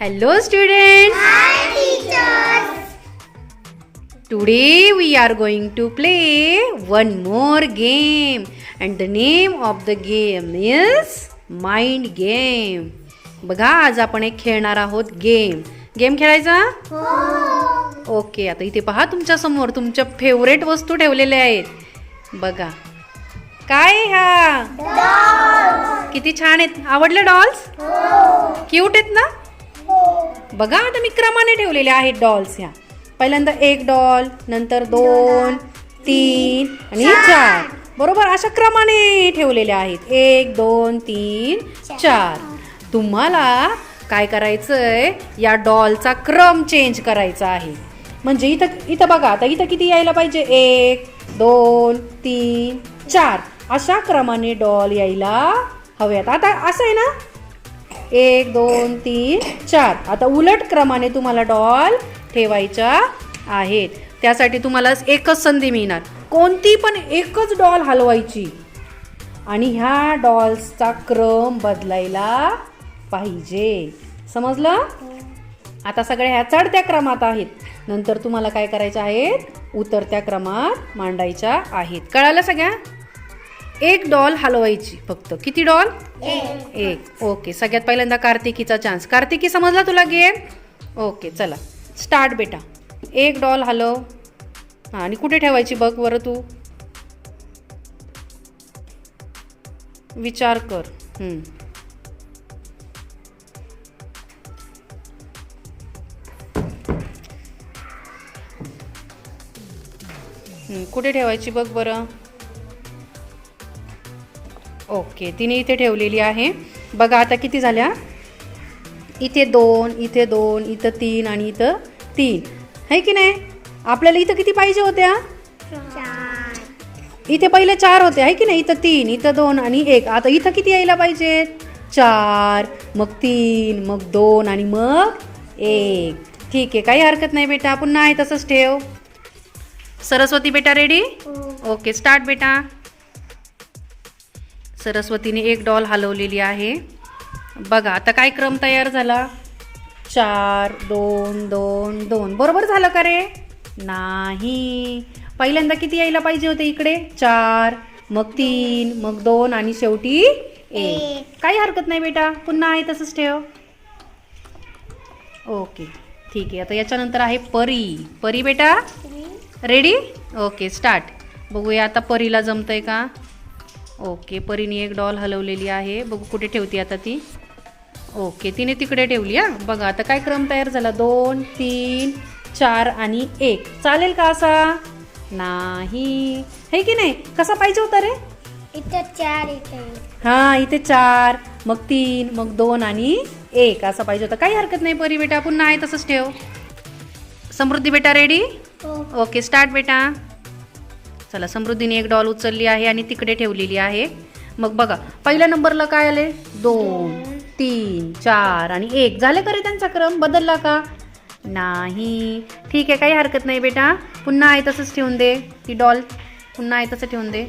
Hello students. Today we are going to play one more game and the name of the game is mind game. बघा आज आपण एक खेळणार आहोत game game खेळायचा okay आता इथे पहा तुमच्यासमोर तुमच्या फेवरेट वस्तू ठेवलेल्या आहेत बघा काय ह्या? किती छान आहेत. आवडले डॉल्स क्यूट आहेत ना? बघा आता मी क्रमाने ठेवलेले आहेत डॉल्स ह्या. पहिल्यांदा एक डॉल नंतर दोन तीन आणि चार. बरोबर अशा क्रमाने ठेवलेले आहेत. एक दोन तीन चार. तुम्हाला काय करायचंय? या डॉलचा क्रम चेंज करायचा आहे. म्हणजे इथं इथं बघा आता इथं किती यायला पाहिजे? एक दोन तीन चार. अशा क्रमाने डॉल यायला हव्यात आता असं आहे ना? एक दोन तीन चार. आता उलट क्रमाने तुम्हाला डॉल ठेवायच्या आहेत. त्यासाठी तुम्हाला एकच संधी मिळणार. कोणती पण एकच डॉल हलवायची. आणि ह्या डॉल्सचा क्रम बदलायला पाहिजे. समजलं? आता सगळ्या ह्या चढत्या क्रमात आहेत. नंतर तुम्हाला काय करायचं आहेत? उतरत्या क्रमात मांडायच्या आहेत. कळालं सगळ्या? एक डॉल हलवायची फक्त. किती डॉल एक. ओके सगळ्यात पहिल्यांदा कार्तिकीचा चान्स कार्तिकी समजला तुला गेम ओके चला. स्टार्ट बेटा. एक डॉल हलव. हां आणि कुठे ठेवायची बघ बरं तू? विचार कर. कुठे ठेवायची बघ बरं? ओके तिने इथे ठेवलेली आहे. बघा आता किती झाल्या? इथे दोन इथे दोन इथं तीन आणि इथं तीन. आहे की नाही? आपल्याला इथं किती पाहिजे होत्या? इथे पहिले चार होते आहे की नाही? इथं तीन इथं दोन आणि एक. आता इथं किती यायला पाहिजे? चार. मग तीन मग दोन आणि मग एक. ठीक आहे काही हरकत नाही बेटा पुन्हा आहे तसंच ठेव. सरस्वती बेटा रेडी ओके स्टार्ट बेटा. सरस्वतीने एक डॉल हलवलेली आहे. बघा आता काय क्रम तयार झाला? चार दोन दोन दोन. बरोबर झालं का रे? नाही. पहिल्यांदा किती यायला पाहिजे होते इकडे? चार मग तीन मग दोन आणि शेवटी एक. काही हरकत नाही बेटा पुन्हा आहे तसंच ठेव. ओके ठीक आहे. आता याच्यानंतर आहे परी. परी बेटा? रेडी ओके स्टार्ट बघूया आता परीला जमतंय का? ओके परीने एक डॉल हलवलेली आहे. बघू कुठे ठेवते आता ती. ओके तिने तिकडे ठेवली हा? बघा आता काय क्रम तयार झाला? दोन तीन चार आणि एक. चालेल का असा? नाही. है की नाही? कसा पाहिजे होता रे? इथं चार इथे. हा इथे चार मग तीन मग दोन आणि एक. असा पाहिजे होता. काही हरकत नाही परी बेटा पुन्हा आहे तसंच ठेव. समृद्धी बेटा रेडी हो. ओके स्टार्ट बेटा. चला समृद्धीने एक डॉल उचलली आहे आणि तिकडे ठेवलेली आहे. मग बघा पहिल्या नंबरला काय आले? दोन तीन चार आणि एक. झाले का रे त्यांचा क्रम? बदलला का? नाही. ठीक आहे काही हरकत नाही बेटा. पुन्हा आहे तसंच ठेवून दे ती डॉल. पुन्हा आहे तसं ठेवून दे.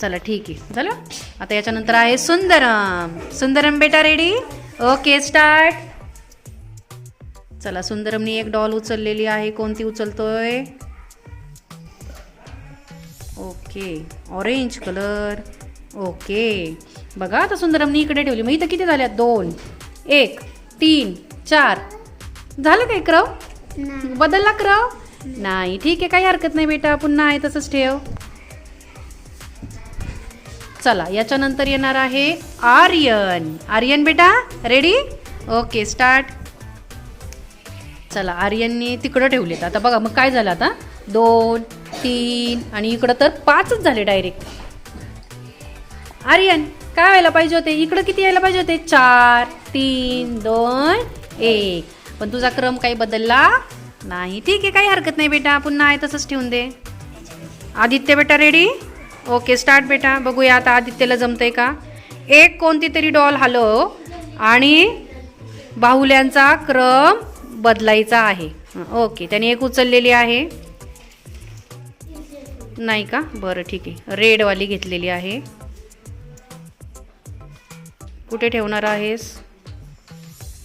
चला ठीक आहे. झालं? आता याच्यानंतर आहे सुंदरम. सुंदरम बेटा रेडी ओके स्टार्ट चला सुंदरमनी एक डॉल उचललेली आहे. कोणती उचलतोय? ओके. Orange colour okay. बघा आता सुंदरमनी इकडे ठेवली. मग इथं किती झाल्या दोन एक तीन चार. झालं काय क्रव? बदलला क्रव? नाही. ठीक आहे काही हरकत नाही बेटा. पुन्हा आहे तसंच ठेव. चला याच्यानंतर येणार आहे आर्यन. आर्यन बेटा रेडी ओके स्टार्ट चला आर्यनने तिकडं ठेवलेत. आता बघा मग काय झालं आता? दोन तीन आणि इकडं तर पाचच झाले डायरेक्ट आर्यन काय व्हायला पाहिजे होते? इकडं किती यायला पाहिजे होते? चार तीन दोन एक. पण तुझा क्रम काही बदलला? नाही. ठीक आहे काही हरकत नाही बेटा. पुन्हा आहे तसंच ठेवून दे. आदित्य बेटा रेडी ओके स्टार्ट बेटा. बघूया आता आदित्यला जमतंय का? एक कोणती तरी डॉल हलव आणि बाहुल्यांचा क्रम बदलायचा आहे. हं, ओके त्याने एक उचललेली आहे. नाही का? बरं ठीक आहे. रेडवाली घेतलेली आहे. कुठे ठेवणार आहेस?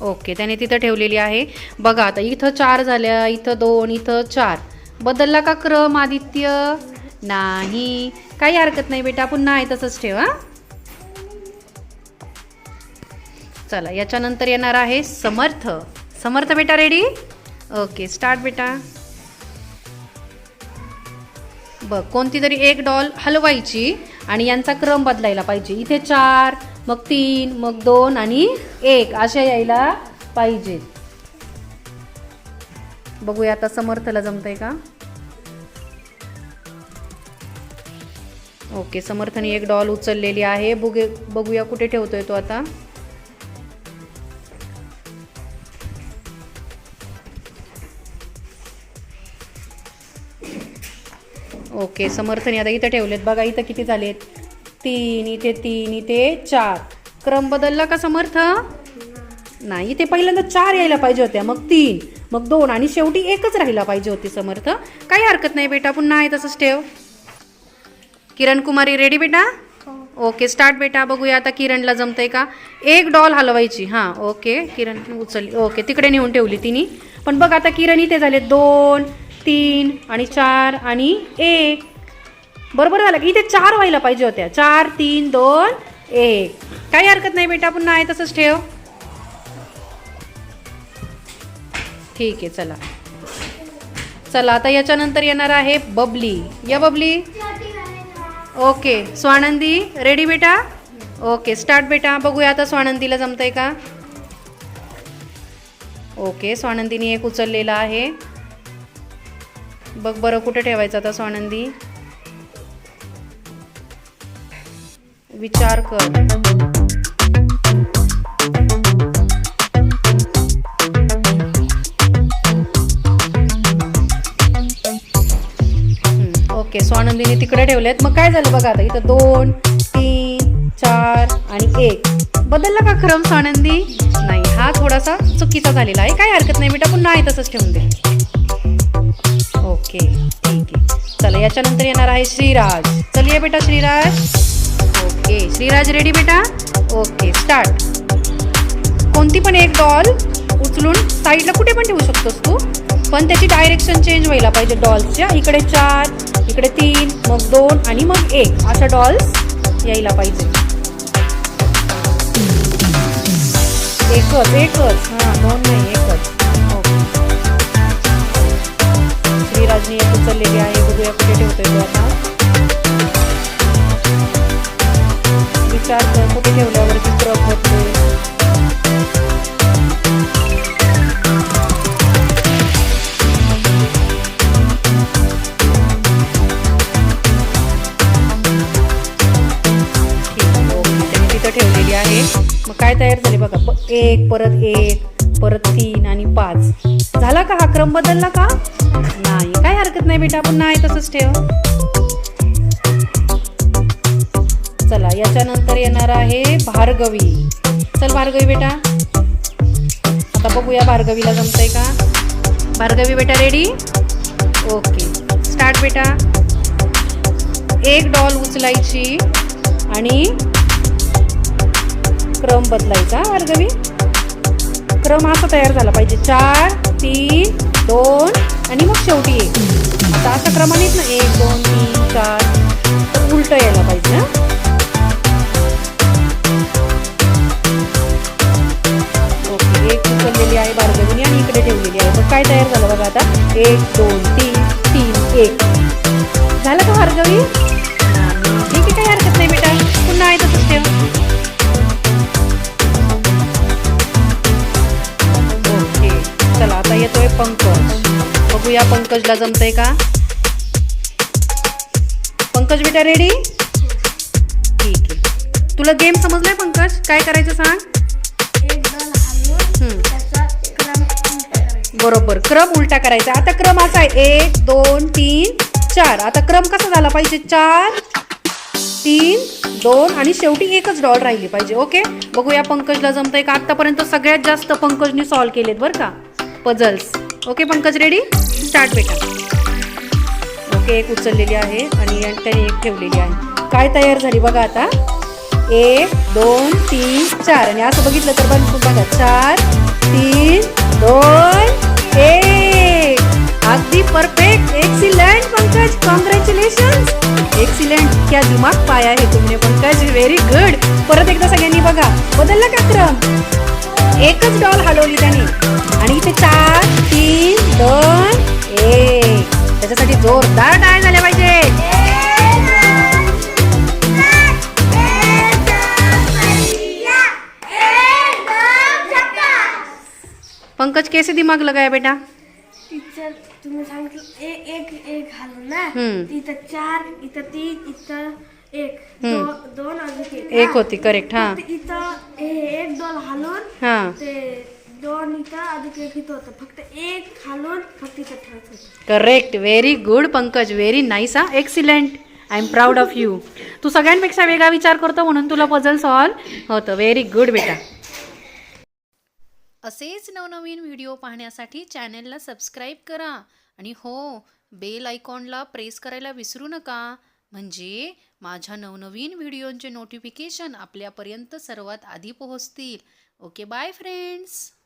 ओके त्याने तिथं ठेवलेली आहे. बघा आता इथं चार झाल्या इथं दोन इथं चार. बदलला का क्रम आदित्य? नाही. काही हरकत नाही बेटा पुन्हा आहे तसंच ठेवा चला याच्यानंतर येणार आहे समर्थ. समर्थ बेटा रेडी ओके स्टार्ट बेटा. बघ कोणती तरी एक डॉल हलवायची आणि यांचा क्रम बदलायला पाहिजे. इथे चार मग तीन मग दोन आणि एक. अशा यायला पाहिजे. बघूया आता समर्थला जमतंय का? ओके समर्थने एक डॉल उचललेली आहे. बघे बघूया कुठे ठेवतोय तो आता. ओके समर्थन आता इथं ठेवलेत. बघा इथं किती झालेत. तीन इथे तीन इथे चार. क्रम बदलला का समर्थ? नाही इथे पहिल्यांदा चार यायला पाहिजे होत्या मग तीन. मग दोन आणि शेवटी एकच राहिला पाहिजे होती समर्थ. काही हरकत नाही बेटा पुन्हा आहे तसंच ठेव. किरण कुमारी रेडी बेटा? ओके स्टार्ट बेटा बघूया आता किरणला जमतंय का? एक डॉल हलवायची हां ओके किरण उचलली ओके तिकडे नेऊन ठेवली तिने. पण बघ आता किरण इथे झाले दोन तीन आणि चार आणि एक. बरोबर झालं की इथे चार व्हायला पाहिजे होत्या. चार तीन दोन एक. काही हरकत नाही बेटा पुन्हा आहे तसंच ठेव. ठीक आहे चला. चला आता याच्यानंतर येणार आहे बबली. या बबली. ओके स्वानंदी. रेडी बेटा? ओके स्टार्ट बेटा. बघूया आता स्वानंदीला जमतंय का? ओके स्वानंदीने एक उचललेला आहे. बघ बरं कुठे ठेवायचं आता स्वानंदी. विचार कर. ओके स्वानंदीने तिकडे ठेवलेत. मग काय झालं बघा आता इथं दोन तीन चार आणि एक. बदलला का क्रम स्वानंदी? नाही हा थोडासा चुकीचा झालेला आहे. काय हरकत नाही बेटा पुन्हा आहे तसंच ठेवून दे. ओके ठीक आहे चला याच्यानंतर येणार आहे श्रीराज. चल ये बेटा श्रीराज. ओके श्रीराज रेडी बेटा? ओके स्टार्ट कोणती पण एक डॉल उचलून साईडला कुठे पण ठेवू शकतोस तू पण त्याची डायरेक्शन चेंज व्हायला पाहिजे डॉल्सच्या इकडे चार इकडे तीन मग दोन आणि मग एक. अशा डॉल्स यायला पाहिजे. एकच एकच. हां दोन नाही एक श्रीराजने एक उचललेली आहे. बघूया कुठे ठेवतोय तो आता. विचार कुठे ठेवल्यावरती क्रम होतोय ठीक ठेवलेली आहे. मग काय तयार झाले बघा. एक परत एक परत तीन आणि पाच. झाला का हा क्रम बदलला का? नाही. काय हरकत नाही बेटा आपण नाही तसंच ठेव. चला याच्यानंतर येणार आहे भार्गवी. चल भार्गवी बेटा. आता बघूया भार्गवीला जमतंय का? भार्गवी बेटा रेडी ओके स्टार्ट बेटा. एक डॉल उचलायची आणि क्रम बदलायचा भार्गवी. क्रम असा तयार झाला पाहिजे. चार तीन दोन आणि मग शेवटी एक. आता अशा क्रमानेच ना एक दोन तीन चार तर उलट यायला पाहिजे ना ओके एक उचललेली आहे बारगणी आणि इकडे ठेवलेली आहे. मग काय तयार झालं बघा आता? एक दोन तीन तीन एक. झालं का भार्गवी पंकजला जमतंय का? पंकज बेटा रेडी ठीक आहे. तुला गेम समजलाय पंकज? काय करायचं सांग? बरोबर. क्रम उलटा करायचा. आता क्रम असा आहे. एक दोन तीन चार. आता क्रम कसा झाला पाहिजे? चार तीन दोन आणि शेवटी एकच डॉल राहिली पाहिजे. ओके बघूया पंकजला जमतंय का? आतापर्यंत सगळ्यात जास्त पंकजने सॉल्व केलेत बरं का? Puzzles okay Pankaj ready start बेटा. ओके एक उचललेली आहे आणि त्याने एक ठेवलेली आहे. काय तयार झाली बघा आता? एक दोन तीन चार. आणि असं बघितलं तर बघ बघा चार तीन दोन एक. अगदी perfect excellent Pankaj. Congratulation excellent क्या दिमाग पाया आहे तुमने पंकज. व्हेरी गुड परत एकदा सगळ्यांनी बघा. बदलला का क्रम? एकच डॉल हलवली त्याने. आणि इथे चार तीन दोन एक त्याच्यासाठी जोरदार टाळ झाल्या पाहिजे. पंकज कैसे दिमाग लगाया बेटा. टीचर तुम्ही सांगितलं एक एक एक ना. इथं चार इथं तीन इथं एक. दोन अजून एक. होती करेक्ट हा. इथं एक दोन घालून हा. ते दोन इथं अजून एक इथं होतं. फक्त एक घालून फक्त इथं ठेवायचं होतं. Correct very good Pankaj. Very nice हा? Excellent I am proud of you तू सगळ्यांपेक्षा वेगळा विचार करतो म्हणून तुला पझल सॉल्व होतं. व्हेरी गुड बेटा. असेच नवनवीन व्हिडिओ पाहण्यासाठी चॅनेलला सबस्क्राईब करा. आणि हो बेल आयकॉनला प्रेस करायला विसरू नका. म्हणजे माझ्या नवनवीन व्हिडिओंचे नोटिफिकेशन आपल्यापर्यंत सर्वात आधी पोहोचतील. Okay bye friends